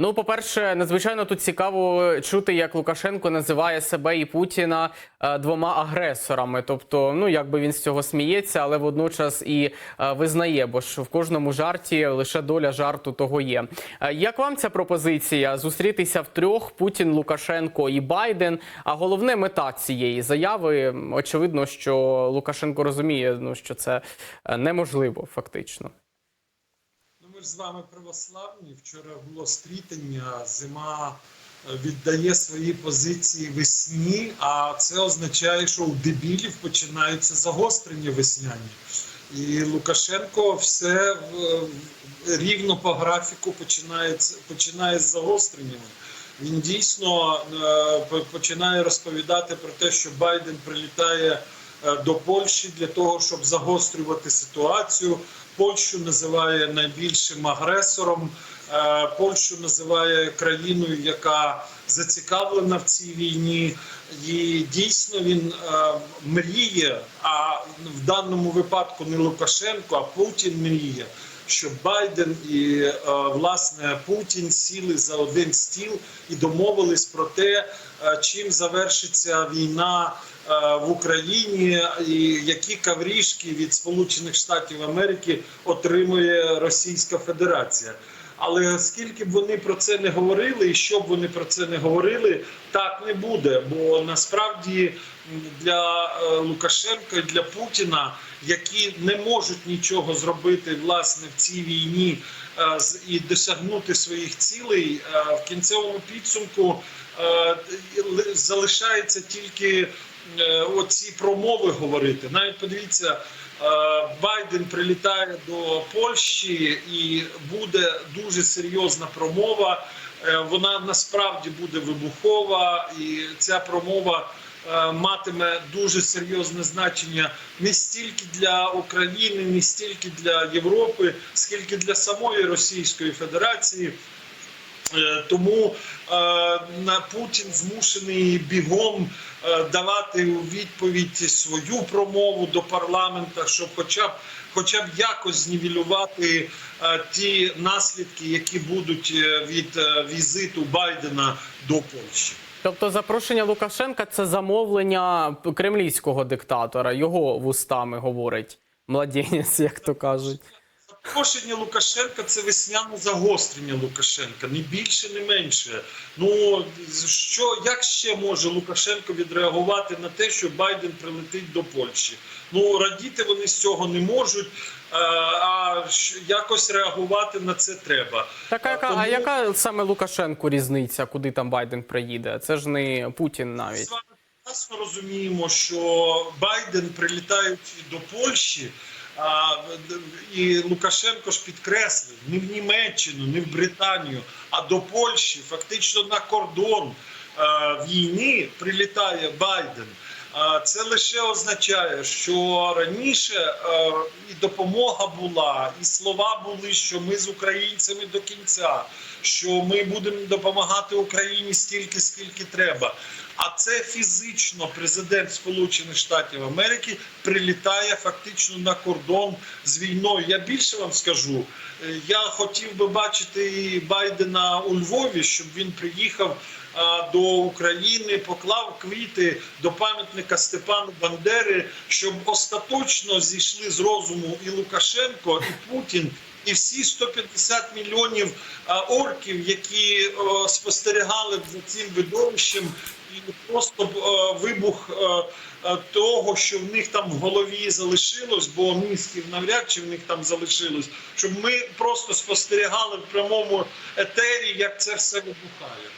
Ну, по-перше, надзвичайно тут цікаво чути, як Лукашенко називає себе і Путіна е, двома агресорами. Тобто, ну якби він з цього сміється, але водночас і е, визнає, бо ж в кожному жарті лише доля жарту того є. Е, як вам ця пропозиція зустрітися втрьох Путін, Лукашенко і Байден? А головне мета цієї заяви очевидно, що Лукашенко розуміє, ну що це неможливо фактично. Ми ж з вами православні. Вчора було стрітання, зима е, віддає свої позиції весні, а це означає, що у дебілів починаються загострення весняні. І Лукашенко все рівно по графіку починає, починає з загостреннями. Він дійсно е, починає розповідати про те, що Байден прилітає е, до Польщі для того, щоб загострювати ситуацію. Польщу називає найбільшим агресором. е, Польщу називає країною, яка зацікавлена в цій війні. І дійсно він е, мріє. А в даному випадку не Лукашенко, а Путін мріє. Щоб Байден і е, власне Путін сіли за один стіл і домовились про те, е, чим завершиться війна е, в Україні, і які каврішки від Сполучених Штатів Америки отримує Російська Федерація. Але оскільки б вони про це не говорили, і що б вони про це не говорили, так не буде. Бо насправді для е, Лукашенка і для Путіна, які не можуть нічого зробити власне в цій війні е, і досягнути своїх цілей, е, в кінцевому підсумку залишається тільки оці промови говорити. Навіть подивіться. Е, Байден прилітає до Польщі і буде дуже серйозна промова. Е, Вона насправді буде вибухова, і ця промова е, матиме дуже серйозне значення не стільки для України, не стільки для Європи, скільки для самої Російської Федерації. Е, Тому е, Путін змушений бігом е, давати у відповідь свою промову до парламента, щоб хоча б хоча б якось знівелювати ті наслідки, які будуть від візиту Байдена до Польщі. Тобто запрошення Лукашенка це замовлення кремлівського диктатора. Його вустами говорить младенець, як то кажуть. Запрошення Лукашенка це весняне загострення Лукашенка, не більше, не менше. Ну що як ще може Лукашенко відреагувати на те, що Байден прилетить до Польщі? Ну радіти вони з цього не можуть, е, а якось реагувати на це треба. Так, а яка, Тому а яка саме Лукашенку різниця, куди там Байден приїде? Це ж не Путін навіть. прекрасно розуміємо, що Байден прилітаючи до Польщі. А, і Лукашенко ж підкреслив не в Німеччину, не в Британію, а до Польщі, фактично на кордон е, війни прилітає Байден. Це лише означає, що раніше і допомога була, і слова були, що ми з українцями до кінця, що ми будемо допомагати Україні стільки, скільки треба. А це фізично президент Сполучених Штатів Америки прилітає фактично на кордон з війною. Я більше вам скажу. Я хотів би бачити і Байдена у Львові, щоб він приїхав до України, поклав квіти до пам'ятника Степану Бандери, щоб остаточно зійшли з розуму і Лукашенко, і Путін. І всі 150 мільйонів орків, які спостерігали за цим видовищем, і просто вибух того, що в них там в голові залишилось, бо мізків навряд чи в них там залишилось, щоб ми просто спостерігали в прямому етері, як це все вибухає.